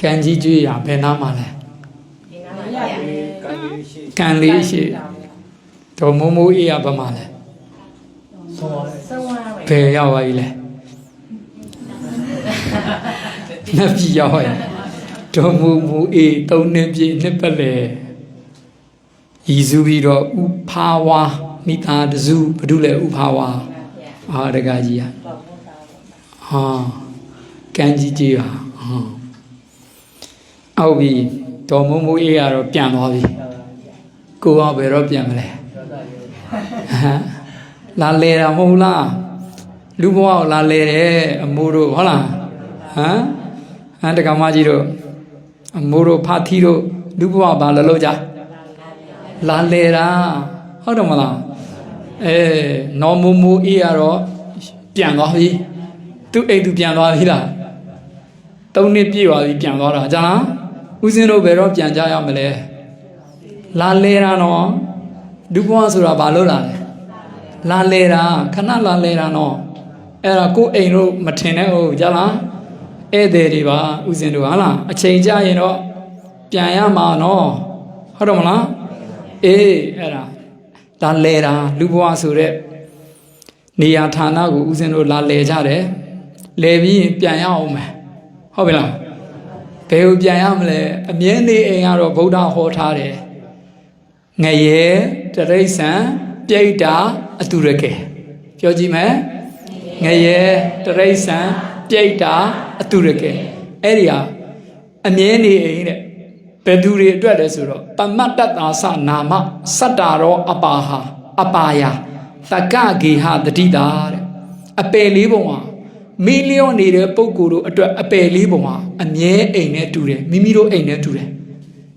ကံကြီးကျွေးရဘယ်နာမှာလဲဒီနားမှာရကံလေးရှိကံလေးရှိတော်မိုးမိုးအေးရဘယ်မှာလဲဆုံးသွားတယ်ဆုံးသွားဘယ်ရောက်သွားပြီလဲနှစ်ပြည်ရောက်သွားပြီတော်မိုးမိုးအေးသုံးနှစ်ပြည့်နှစ်ပတ်လေရည်စုပြီးတော့ဥဖာဝါမိသားတစုဘာလို့လဲဥဖာဝါအာတကကြီးอ่ะဟာကံကြီးကြီးဟာဟာ အောက်ပြီတော်မိုးမိုးအေးကတော့ပြန်သွားပြီကိုကဘယ်တော့ပြန်မလဲဟမ်လာလေတာမဟုတ်လားလူဘဝကိုလာလေတယ်အမိုးတို့ဟုတ်လားဟမ်ဟမ်တက္ကမကြီးတို့အမိုးတို့ဖာသီတို့လူဘဝဘာလဲလို့ကြလာလေတာဟုတ်တယ်မလားအဲနော်မူမူအေးရတော့ပြန်သွားပြီသူ့အိမ်သူပြန်သွားပြီလားသုံးနှစ်ပြည့်သွားပြီပြန်သွားတာကြာလား ဦးစင်းတို့ဘယ်တော့ပြန်ကြရမလဲလာလေတာနော်လူဘဝဆိုတာဘာလို့လာလဲလာလေတာခဏလာလေတာနော်အဲ့ဒါကိုယ်အိမ်တို့မထင်နဲ့ဟုတ်ကြလားဧည့်သည်တွေပါဥစဉ်တို့ဟာလားအချိန်ကြာရင်တော့ပြန်ရမှာနော်ဟုတ်တော့မလားအေးအဲ့ဒါလာလေတာလူဘဝဆိုတဲ့နေရာဌာနကိုဥစဉ်တို့လာလေကြတယ်လေပြီးရင်ပြန်ရအောင်မယ်ဟုတ်ပြီလား ဘယ်ကိုပြန်ရမလဲအမြဲနေအိမ်ကတော့ဗုဒ္ဓဟောထားတယ်ငရဲတရိษံပြိတ္တာအတုရကေပြောကြည့်မယ်ငရဲတရိษံပြိတ္တာအတုရကေအဲ့ဒီဟာအမြဲနေအိမ်တဲ့ဘယ်သူတွေအတွက်လဲဆိုတော့ပမတ္တတာသနာမစတ္တာရောအပါဟာအပါယသကဂေဟတတိတာတဲ့အပယ်လေးပုံဟာ မီလီယံနေတဲ့ပုံကိုယ်တို့အတွက်အပယ်လေးပုံဟာအမြဲအိမ်နဲ့တူတယ်မိမိတို့အိမ်နဲ့တူတယ်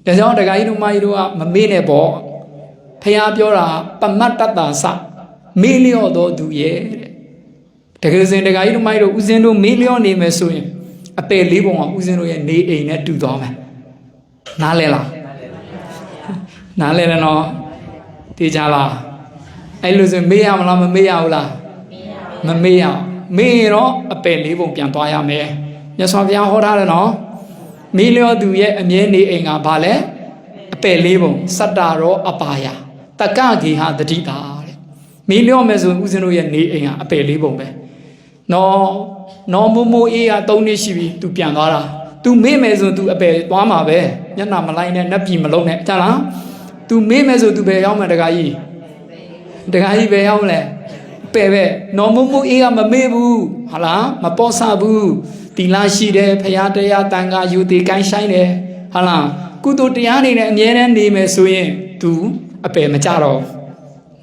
ဒါကြောင့်တခါကြီးတို့မကြီးတို့ကမမေ့နဲ့ပေါ့ဖះပြောတာပမတ္တတာသမေလျော့တော်သူရဲ့တဲ့တကယ်စင်တခါကြီးတို့မကြီးတို့ဦးစင်းတို့မေလျော့နေမယ်ဆိုရင်အပယ်လေးပုံဟာဦးစင်းတို့ရဲ့နေအိမ်နဲ့တူသွားမယ်နားလဲလားနားလဲတယ်နော်တေးကြလားအဲ့လိုဆိုမေးရမလားမမေးရဘူးလားမမေးရအောင် မေ့ရင်တော့အပယ်လေးပုံပြန်သွားရမယ်မြတ်စွာဘုရားဟောထားတယ်နော်မေ့လျော့သူရဲ့အမြဲနေအိမ်ကဘာလဲအပယ်လေးပုံစတ္တာရောအပါယတက္ကဂေဟတတိတာတဲ့မေ့လျော့မယ်ဆိုရင်ဦးဇင်းတို့ရဲ့နေအိမ်ကအပယ်လေးပုံပဲနော်နော်မမိုးအေးက၃နှစ်ရှိပြီသူပြန်သွားတာသူမေ့မယ်ဆိုသူအပယ်သွားမှာပဲညနာမလိုက်နဲ့နှက်ပြီမလုံးနဲ့ကြလားသူမေ့မယ်ဆိုသူပဲရောက်မှာတခါကြီးတခါကြီးပဲရောက်လဲ ပယ်ပဲနော်မိုးမိုးအေးကမမေ့ဘူးဟာလားမပေါ့ဆဘူးတီလာရှိတယ်ဖရာတရားတန်ခါယူသေးကိုင်းဆိုင်တယ်ဟာလားကုသိုလ်တရားနေနဲ့အမြဲတမ်းနေမယ်ဆိုရင် तू အပယ်မကြတော့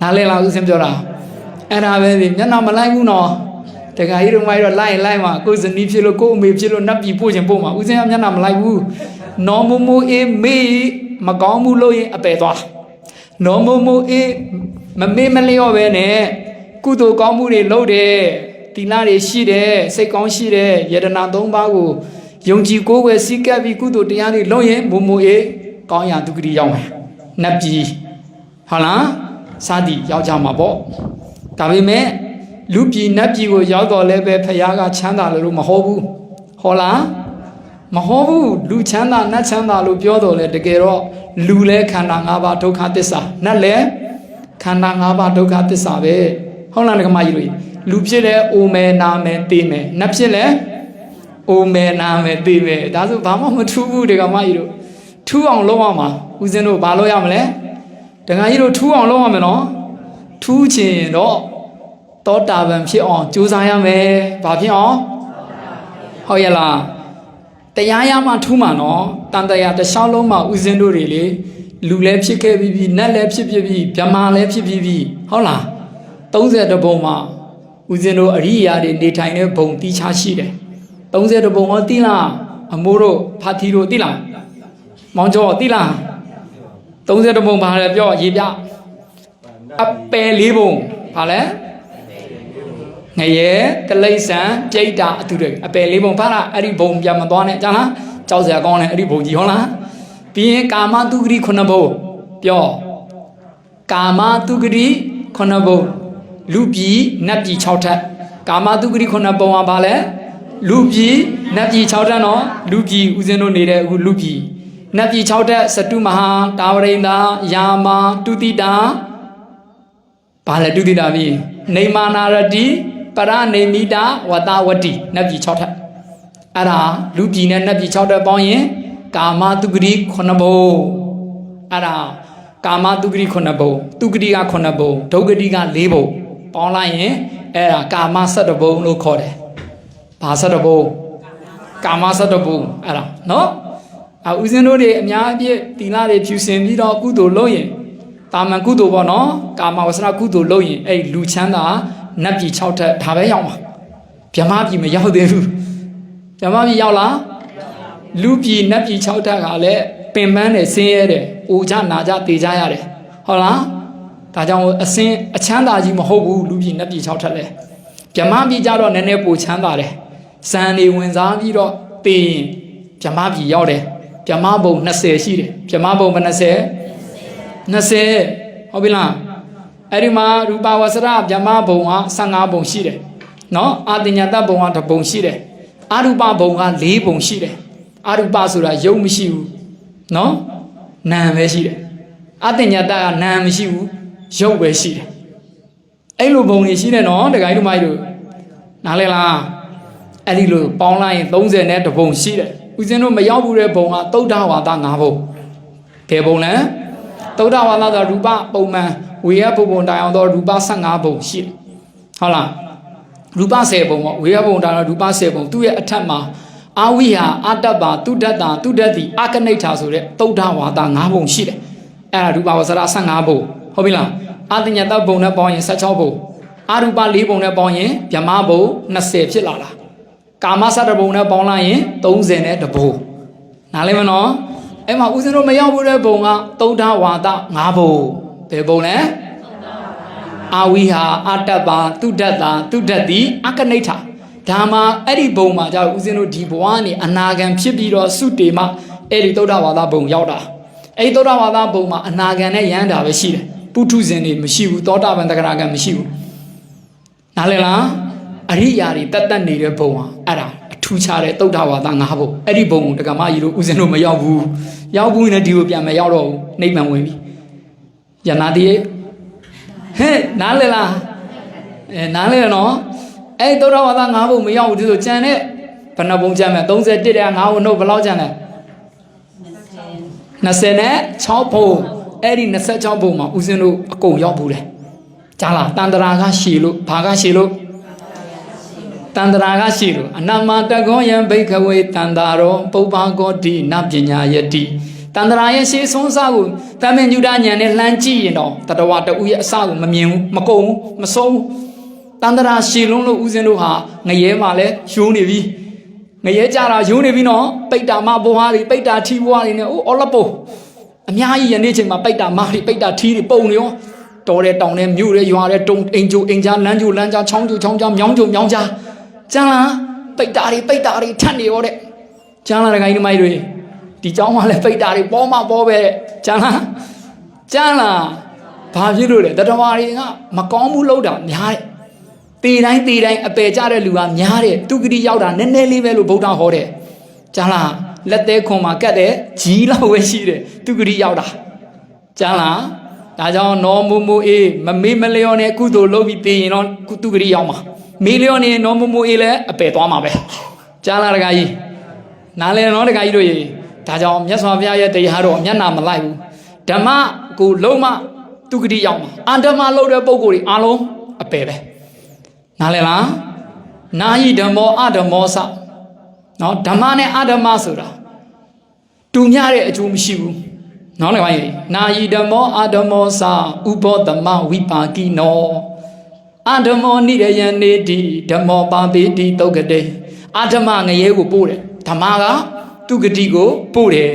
နားလဲလားဦးစင်ပြောတာအဲ့ဒါပဲဒီမျက်နှာမလိုက်ဘူးနော်တခါကြီးတို့မိုင်းတော့လိုက်ရင်လိုက်မှာကိုယ်ဇနီးဖြစ်လို့ကိုယ်အမေဖြစ်လို့နတ်ပြည်ပို့ခြင်းပို့မှာဦးစင်ကမျက်နှာမလိုက်ဘူးနော်မိုးမိုးအေးမေးမကောင်းဘူးလို့ရင်အပယ်သွားနော်မိုးမိုးအေးမမေ့မလျော့ပဲနဲ့ ကုသိုလ်ကောင်းမှုတွေလုပ်တယ်တီလာတွေရှိတယ်စိတ်ကောင်းရှိတယ်ယတနာ၃ပါးကိုယုံကြည်ကိုးကွယ်စည်းကပ်ပြီးကုသိုလ်တရားတွေလုပ်ရင်မိုးမိုးအေးကောင်းရာဒုက္ခတိရောက်မယ်နတ်ပြည်ဟုတ်လားစသည်ရောက်ကြမှာပေါ့ဒါပေမဲ့လူပြည်နတ်ပြည်ကိုရောက်တော့လည်းပဲဖခင်ကချမ်းသာတယ်လို့မဟုတ်ဘူးဟောလားမဟုတ်ဘူးလူချမ်းသာနတ်ချမ်းသာလို့ပြောတော့လေတကယ်တော့လူလဲခန္ဓာ၅ပါးဒုက္ခသစ္စာနတ်လဲခန္ဓာ၅ပါးဒုက္ခသစ္စာပဲ ဟုတ်လားငမကြီးတို့လူဖြစ်လဲအိုမယ်နာမယ်သိမယ်နတ်ဖြစ်လဲအိုမယ်နာမယ်သိမယ်ဒါဆိုဘာမှမထူးဘူးဒီကမကြီးတို့ထူးအောင်လုပ်ရမှာဦးဇင်းတို့ဘာလုပ်ရမလဲတခါကြီးတို့ထူးအောင်လုပ်ရမယ်နော်ထူးချင်တော့တောတာပန်ဖြစ်အောင်ကြိုးစားရမယ်ဘာဖြစ်အောင်ဟုတ်ရဲ့လားတရားရမှထူးမှာနော်တန်တရားတစ်လျှောက်လုံးမှာဦးဇင်းတို့တွေလေလူလည်းဖြစ်ခဲ့ပြီးပြီးနတ်လည်းဖြစ်ဖြစ်ပြီးဗြဟ္မာလည်းဖြစ်ပြီးပြီးဟုတ်လား 30ဘုံမှာဦးဇင်းတို့အရိယာတွေနေထိုင်တဲ့ဘုံတီးခြားရှိတယ်30ဘုံဟောတိလားအမိုးတို့ဖာသီတို့တိလားမောင်ကျော်တိလား30ဘုံဘာလဲပြောရေးပြအပယ်လေးဘုံဘာလဲငရဲတလိษံပြိတ္တာအတူတွေအပယ်လေးဘုံဖားလားအဲ့ဒီဘုံပြန်မသွားနဲ့ကြားလားကြောက်စရာကောင်းတယ်အဲ့ဒီဘုံကြီးဟုတ်လားပြီးရင်ကာမတုဂတိခုနှစ်ဘုံပြောကာမတုဂတိခုနှစ်ဘုံ လူပြည်နတ်ပြည်6ထပ်ကာမတုဂတိခုနှစ်ဘုံကဘာလဲလူပြည်နတ်ပြည်6တက်နော်လူပြည်ဦးဇင်းတို့နေတဲ့အခုလူပြည်နတ်ပြည်6တက်စတုမဟာတာဝရိန္ဒာယာမာတုတိတာဘာလဲတုတိတာပြီနေမာနာရတိပရနေမိတာဝတဝတိနတ်ပြည်6တက်အဲ့ဒါလူပြည်နဲ့နတ်ပြည်6တက်ပေါင်းရင်ကာမတုဂတိ9ဘုံအဲ့ဒါကာမတုဂတိ9ဘုံတုဂတိက9ဘုံဒုဂတိက4ဘုံ ပေါင်းလိုက်ရင်အဲ့ဒါကာမ17ဘုံလို့ခေါ်တယ်ဘာ17ဘုံကာမစတ္တဘုံအဲ့ဒါနော်အဦးဇင်းတို့တွေအများအပြည့်သီလတွေဖြူစင်ပြီးတော့ကုသိုလ်လုပ်ရင်တာမန်ကုသိုလ်ပေါ့နော်ကာမဝဆရာကုသိုလ်လုပ်ရင်အဲ့လူချမ်းသာနတ်ပြည်6ထက်ဒါပဲရောက်မှာဗြဟ္မပြည်မရောက်သေးဘူးဗြဟ္မပြည်ရောက်လားလူပြည်နတ်ပြည်6ထက်ကလည်းပင်ပန်းတယ်ဆင်းရဲတယ်အိုကြနာကြတေကြရတယ်ဟုတ်လား ဒါကြောင့်အစင်းအချမ်းသာကြီးမဟုတ်ဘူးလူပြည်နတ်ပြည်6ထက်လဲဗြဟ္မပြည်ကြတော့နည်းနည်းပိုချမ်းသာတယ်ဇန်နေဝင်စားပြီးတော့တည်ရင်ဗြဟ္မပြည်ရောက်တယ်ဗြဟ္မဘုံ20ရှိတယ်ဗြဟ္မဘုံဘယ်20 20ဟုတ်ပြီလားအဲ့ဒီမှာရူပဝဆရဗြဟ္မဘုံက15ဘုံရှိတယ်နော်အာတင်ညာတဘုံက1ဘုံရှိတယ်အရူပဘုံက4ဘုံရှိတယ်အရူပဆိုတာယုံမရှိဘူးနော်နာမ်ပဲရှိတယ်အတင်ညာတကနာမ်မရှိဘူး ယုတ်ပဲရှိတယ်အဲ့လိုဘုံတွေရှိတယ်နော်တခါကြီးတို့မကြီးတို့နားလဲလားအဲ့ဒီလိုပေါင်းလိုက်ရင်30နဲ့တပုံရှိတယ်ဦးဇင်းတို့မရောက်ဘူးတဲ့ဘုံကသုဒ္ဓဝါဒ9ဘုံဘယ်ဘုံလဲသုဒ္ဓဝါဒဆိုရူပပုံမှန်ဝေယဘုံဘုံတိုင်အောင်တော့ရူပ15ဘုံရှိတယ်ဟုတ်လားရူပ10ဘုံပေါ့ဝေယဘုံတိုင်အောင်ရူပ10ဘုံသူ့ရဲ့အထက်မှာအာဝိဟာအတ္တပါတုဒ္ဒတာတုဒ္ဒတိအကနိဋ္ဌာဆိုတဲ့သုဒ္ဓဝါဒ9ဘုံရှိတယ်အဲ့ဒါရူပဝဆရာ15ဘုံ ဟုတ်ပြီလားအတညတဘုံနဲ့ပေါင်းရင်16ဘုံအရူပ4ဘုံနဲ့ပေါင်းရင်ဗြဟ္မဘုံ20ဖြစ်လာတာကာမစတဘုံနဲ့ပေါင်းလိုက်ရင်30နဲ့တဘုံနားလည်မနော်အဲ့မှာဦးဇင်းတို့မရောက်ဘူးတဲ့ဘုံကသုဒ္ဓဝါဒ5ဘုံဘယ်ဘုံလဲအာဝိဟာအတ္တပါတုဒ္ဒတာတုဒ္ဒတိအကနိဋ္ဌာဒါမှအဲ့ဒီဘုံမှာကြာဦးဇင်းတို့ဒီဘဝကနေအနာဂံဖြစ်ပြီးတော့စုတေမအဲ့ဒီသုဒ္ဓဝါဒဘုံရောက်တာအဲ့ဒီသုဒ္ဓဝါဒဘုံမှာအနာဂံနဲ့ယန္တာပဲရှိတယ် ပုထုဇဉ်တွေမရှိဘူးသောတာပန်တဂရကံမရှိဘူးနားလည်လားအရိယာတွေတက်တက်နေတဲ့ဘုံဟာအဲ့ဒါအထူးခြားတဲ့တုတ်ထဝါဒ၅ဘုံအဲ့ဒီဘုံကိုတက္ကမကြီးတို့ဦးဇင်းတို့မရောက်ဘူးရောက်ဘူးနဲ့ဒီကိုပြန်မရောက်တော့ဘူးနိဗ္ဗာန်ဝင်ပြီယနာတိဟဲ့နားလေလားအဲနားလေနော်အဲ့ဒီတုတ်ထဝါဒ၅ဘုံမရောက်ဘူးဒီဆိုကြံတဲ့ဘယ်နှဘုံကြံမဲ့31တဲ့၅ဘုံတို့ဘယ်လောက်ကြံလဲ20နဲ့6ဘုံ အဲ့ဒီ26ဘုံမှာဦးဇင်းတို့အကုန်ရောက်ဘူးလေကြားလားတန်တရာကရှည်လို့ဘာကရှည်လို့တန္တရာကရှိလို့အနမတကောယံဘိခဝေတန္တာရောပုပ္ပကောတိနပညာယတိတန္တရာရဲ့ရှေးဆုံးစားကိုတမင်ညုဒညာနဲ့လှမ်းကြည့်ရင်တော့တတဝတူရဲ့အစကိုမမြင်ဘူးမကုံဘူးမဆုံးဘူးတန္တရာရှည်လုံးလို့ဦးဇင်းတို့ဟာငရဲမှာလဲယိုးနေပြီငရဲကြတာယိုးနေပြီနော်ပိတ္တာမဘွားတွေပိတ္တာထီဘွားတွေနဲ့အိုးအော်လပု အများကြီးယနေ့ချိန်မှာပိတ္တာမတွေပိတ္တာထီတွေပုံနေရောတော်တဲ့တောင်တဲ့မြို့တဲ့ရွာတဲ့တုံအိမ်ကျိုအိမ်ကြားလမ်းကျိုလမ်းကြားချောင်းကျိုချောင်းကြားမြောင်းကျိုမြောင်းကြား ကျန်လားပိတ်တာတွေပိတ်တာတွေထတ်နေရောတဲ့ကျန်လားတခိုင်းဒီမိုက်တွေဒီเจ้าမှလည်းပိတ်တာတွေပေါ်မှပေါ်ပဲတဲ့ကျန်လားကျန်လားဘာဖြစ်လို့လဲတတဝါတွေကမကောင်းမှုလုပ်တာများတဲ့တေတိုင်းတေတိုင်းအပယ်ကြတဲ့လူကများတဲ့သူဂတိရောက်တာနည်းနည်းလေးပဲလို့ဗုဒ္ဓဟောတယ်ကျန်လား လက်သေးခွန်မှာကတ်တဲ့ဂျီလောက်ပဲရှိတယ်သူဂတိရောက်တာကျန်လားဒါကြောင့်နော်မူမူအေးမမေးမလျော်နဲ့ကုသိုလ်လုပ်ပြီးတည်ရင်တော့သူဂတိရောက်မှာမီလီယံနေနော်မမိုးအေးလည်းအပယ်သွားမှာပဲကြားလားတခါကြီးနားလဲနော်တခါကြီးတို့ရေဒါကြောင့်မြတ်စွာဘုရားရဲ့တရားတော်မျက်နာမလိုက်ဘူးဓမ္မကိုလုံးမသူဂတိရောက်မှာအဓမ္မလုပ်တဲ့ပုံကိုယ်တွေအားလုံးအပယ်ပဲနားလဲလားနာယိဓမ္မောအဓမ္မောစနော်ဓမ္မနဲ့အဓမ္မဆိုတာ တူမျှတဲ့အကျိုးမရှိဘူးနော်တခါကြီးနာယိဓမ္မောအဓမ္မောစဥဘောဓမ္မဝိပါကိနောအဓမ္မောနိရယံနေတိဓမ္မောပါပိတိတုတ်ကတေအဓမ္မငရဲကိုပို့တယ်ဓမ္မကသူဂတိကိုပို့တယ်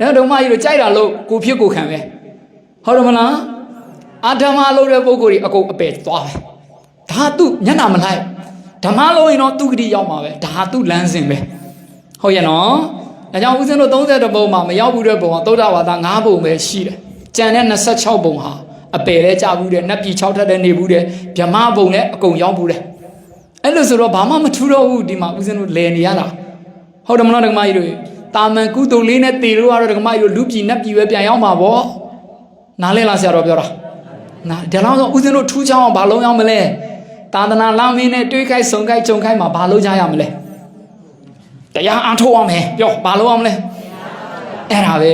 နော်ဓမ္မကြီးတို့ကြိုက်တာလို့ကိုဖြစ်ကိုခံပဲဟုတ်တယ်မလားအဓမ္မလို့တဲ့ပုဂ္ဂိုလ်ကြီးအကုန်အပယ်သွားပဲဒါသူမျက်နှာမလိုက်ဓမ္မလို့ရင်တော့သူဂတိရောက်မှာပဲဒါသူလမ်းစဉ်ပဲဟုတ်ရဲ့နော် ။ဒါကြောင့်ဦးဇင်းတို့30ပုံမှာမရောက်ဘူးတဲ့ပုံကသုဒ္ဓဝါဒ9ပုံပဲရှိတယ်။ကြံတဲ့26ပုံဟာအပယ်လဲကြဘူးတဲ့၊နတ်ပြည်6ထပ်တဲ့နေဘူးတဲ့၊ဗြဟ္မပုံလဲအကုန်ရောက်ဘူးတဲ့။အဲ့လိုဆိုတော့ဘာမှမထူတော့ဘူးဒီမှာဦးဇင်းတို့လည်နေရတာ။ဟုတ်တယ်မလားဓမ္မကြီးတို့။တာမန်ကုသိုလ်လေးနဲ့တေလို့ကတော့ဓမ္မကြီးတို့လူပြည်နတ်ပြည်ပဲပြန်ရောက်မှာပေါ့။နားလဲလားဆရာတော်ပြောတာ။နားဒါလောက်ဆိုဦးဇင်းတို့ထူးချောင်းအောင်ဘာလုံးရောက်မလဲ။သာသနာလမ်းမင်းနဲ့တွေးခိုက်ဆုံခိုက်ကြုံခိုက်မှာဘာလို့ကြရမလဲ။ တရားအားထုတ်အောင်မယ်ပြောဘာလုပ်အောင်မလဲအဲ့ဒါပဲ